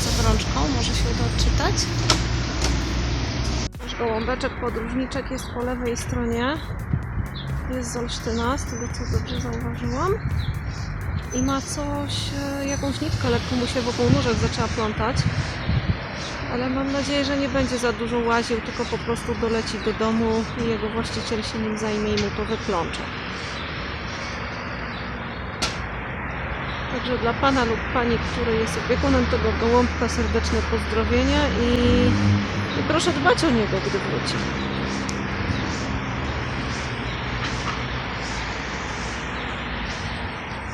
z obrączką, może się uda odczytać. Nasz gołąbeczek podróżniczek jest po lewej stronie. Jest z Olsztyna, z tego co dobrze zauważyłam. I ma coś, e, jakąś nitkę lekko mu się wokół nóżek zaczęła plątać. Ale mam nadzieję, że nie będzie za dużo łaził, tylko po prostu doleci do domu i jego właściciel się nim zajmie i mu to wyplącze. Także dla pana lub pani, który jest opiekunem tego gołąbka, serdeczne pozdrowienia i, i proszę dbać o niego, gdy wróci.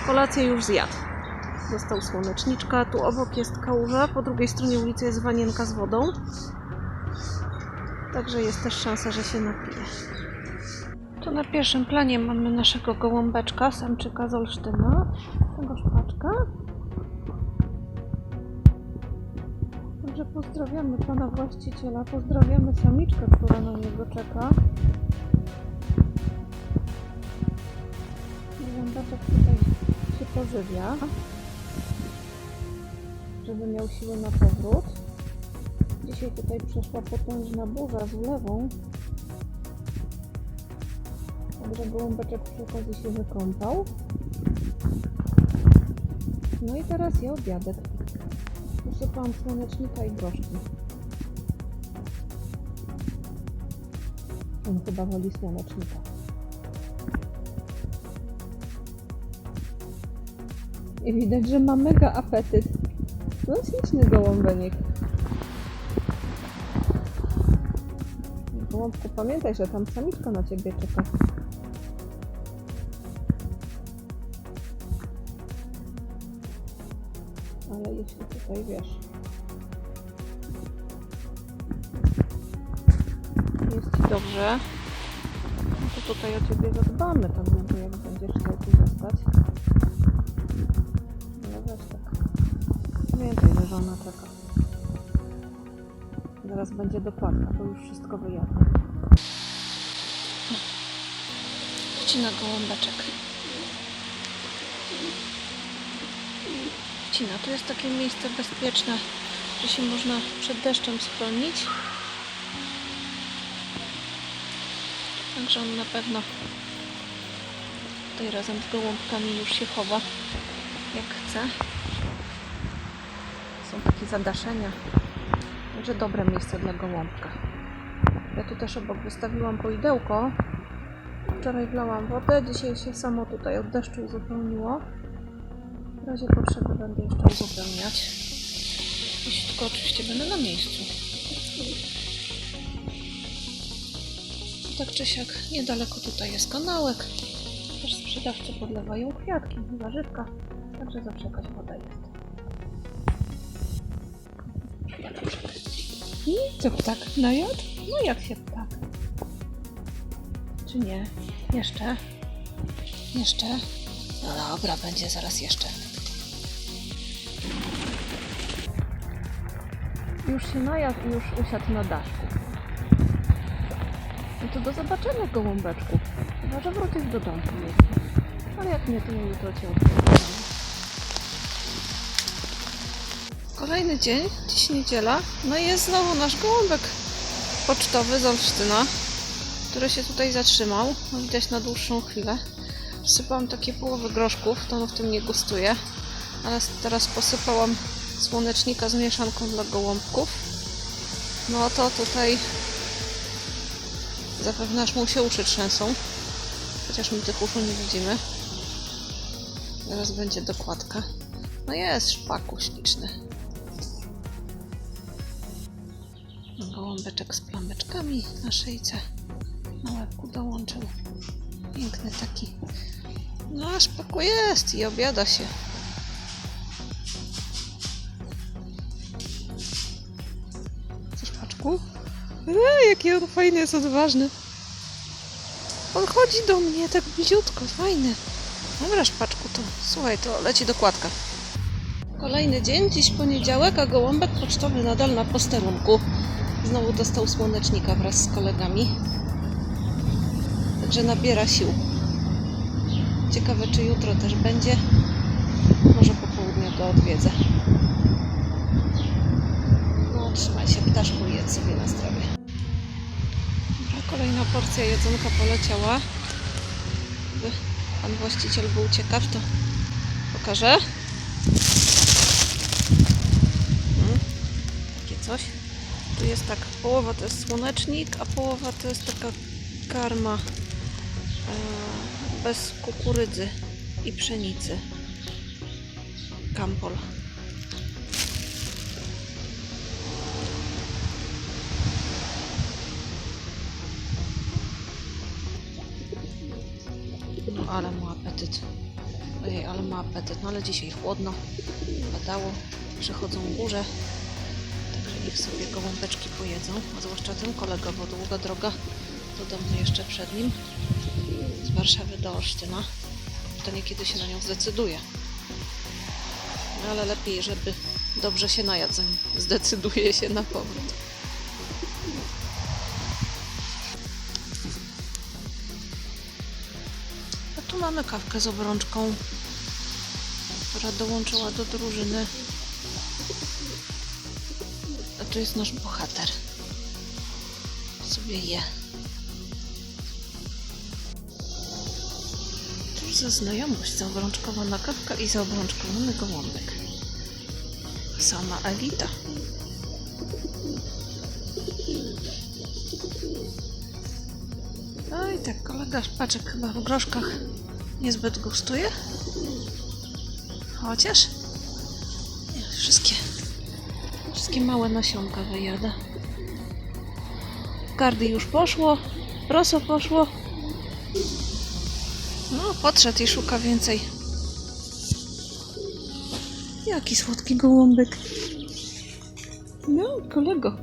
Kolację już zjadł. Dostał słoneczniczka. Tu obok jest kałuża, po drugiej stronie ulicy jest wanienka z wodą. Także jest też szansa, że się napije. Tu na pierwszym planie mamy naszego gołąbeczka, samczyka z Olsztyna. Tego szpaczka. Także pozdrawiamy pana właściciela, pozdrawiamy samiczkę, która na niego czeka. Gołąbeczek tutaj się pożywia, żeby miał siłę na powrót. Dzisiaj tutaj przeszła potężna burza z ulewą. Także gołąbeczek przy okazji się wykąpał. No i teraz je obiadek. Usypałam słonecznika i groszki. On chyba woli słonecznika. I widać, że ma mega apetyt. No śliczny gołąbenik. Gołąbku, pamiętaj, że tam samiczka na ciebie czeka. Ale jeśli tutaj wiesz. Jest ci dobrze. No to tutaj o ciebie zadbamy tak długo, jak będziesz chciał tu zostać. Ale weź tak. Pamiętaj, że żona czeka. Zaraz będzie dokładka, to już wszystko wyjadę. Wcina gołąbeczek. Wcina. Tu jest takie miejsce bezpieczne, że się można przed deszczem schronić. Także on na pewno tutaj razem z gołąbkami już się chowa jak chce. Są takie zadaszenia. Także dobre miejsce dla gołąbka. Ja tu też obok wystawiłam poidełko. Wczoraj wlałam wodę, dzisiaj się samo tutaj od deszczu uzupełniło. W razie potrzeby będę jeszcze uzupełniać. Jeśli tylko oczywiście będę na miejscu. Tak czy siak, niedaleko tutaj jest kanałek. Też sprzedawcy podlewają kwiatki, warzywka. Także zawsze jakaś woda jest. I co ptak najadł? No jak się ptak? Czy nie? Jeszcze? Jeszcze? No dobra, będzie zaraz jeszcze. Już się najadł i już usiadł na daszku. No to do zobaczenia, gołąbeczku. Chyba, że wrócisz do domku. Ale jak nie, to jutro cię odwiedzę. Kolejny dzień, dziś niedziela. No i jest znowu nasz gołąbek pocztowy z Olsztyna, który się tutaj zatrzymał. No, widać na dłuższą chwilę. Wsypałam takie połowy groszków, to ono w tym nie gustuje. Ale teraz posypałam słonecznika z mieszanką dla gołąbków. No to tutaj zapewne aż mu się uszy trzęsą. Chociaż my tych uszu nie widzimy. Zaraz będzie dokładka. No jest szpaku śliczny. Gołąbeczek z plameczkami na szyjce. Na łebku dołączył. Piękny taki. No szpaku jest i obiada się. Co szpaczku? Eee, jaki on fajny jest, odważny. On chodzi do mnie tak bliziutko, fajny. Dobra, szpaczku, to słuchaj, to leci dokładka. Kolejny dzień, dziś poniedziałek, a gołąbek pocztowy nadal na posterunku. Znowu dostał słonecznika wraz z kolegami. Także nabiera sił. Ciekawe, czy jutro też będzie. Może po południu go odwiedzę. Trzymaj się, ptaszku, jedz sobie na zdrowie. Dobra, kolejna porcja jedzonka poleciała. Gdyby pan właściciel był ciekaw, to pokażę. Mm, Takie coś. Tu jest tak, połowa to jest słonecznik, a połowa to jest taka karma e, bez kukurydzy i pszenicy. Kampol. No ale ma apetyt. Ojej, ale ma apetyt. No ale dzisiaj chłodno. Padało. Przechodzą górze. Także niech sobie gołąbeczki pojedzą. A zwłaszcza ten kolega, bo długa droga do domu jeszcze przed nim. Warszawy do Olsztyna. Pytanie, kiedy się na nią zdecyduje. No ale lepiej, żeby dobrze się najadł, zanim zdecyduje się na powrót. A tu mamy kawkę z obrączką, która dołączyła do drużyny. A tu jest nasz bohater. Sobie je. Za znajomość, zaobrączkowana kawka i zaobrączkowany gołąbek. Sama elita. No i tak, kolega Szpaczek chyba w groszkach niezbyt gustuje. Chociaż nie, wszystkie, wszystkie małe nasionka wyjada. Gardy już poszło, proso poszło. Podszedł i szuka więcej. Jaki słodki gołąbek. No, kolego.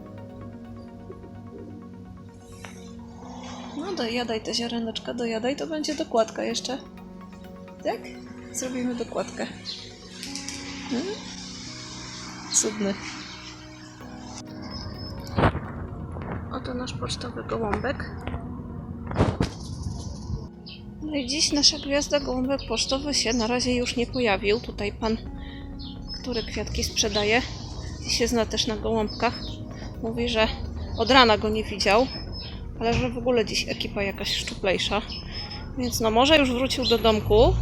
No, dojadaj te ziareneczka, dojadaj, to będzie dokładka jeszcze. Tak? Zrobimy dokładkę. Hmm? Cudny. Oto nasz pocztowy gołąbek. Dziś nasza gwiazda gołąbek pocztowy się na razie już nie pojawił. Tutaj pan, który kwiatki sprzedaje i się zna też na gołąbkach, mówi, że od rana go nie widział, ale że w ogóle dziś ekipa jakaś szczuplejsza. Więc no może już wrócił do domku,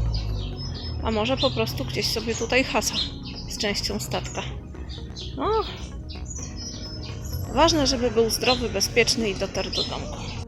a może po prostu gdzieś sobie tutaj hasa z częścią statka. No, ważne, żeby był zdrowy, bezpieczny i dotarł do domku.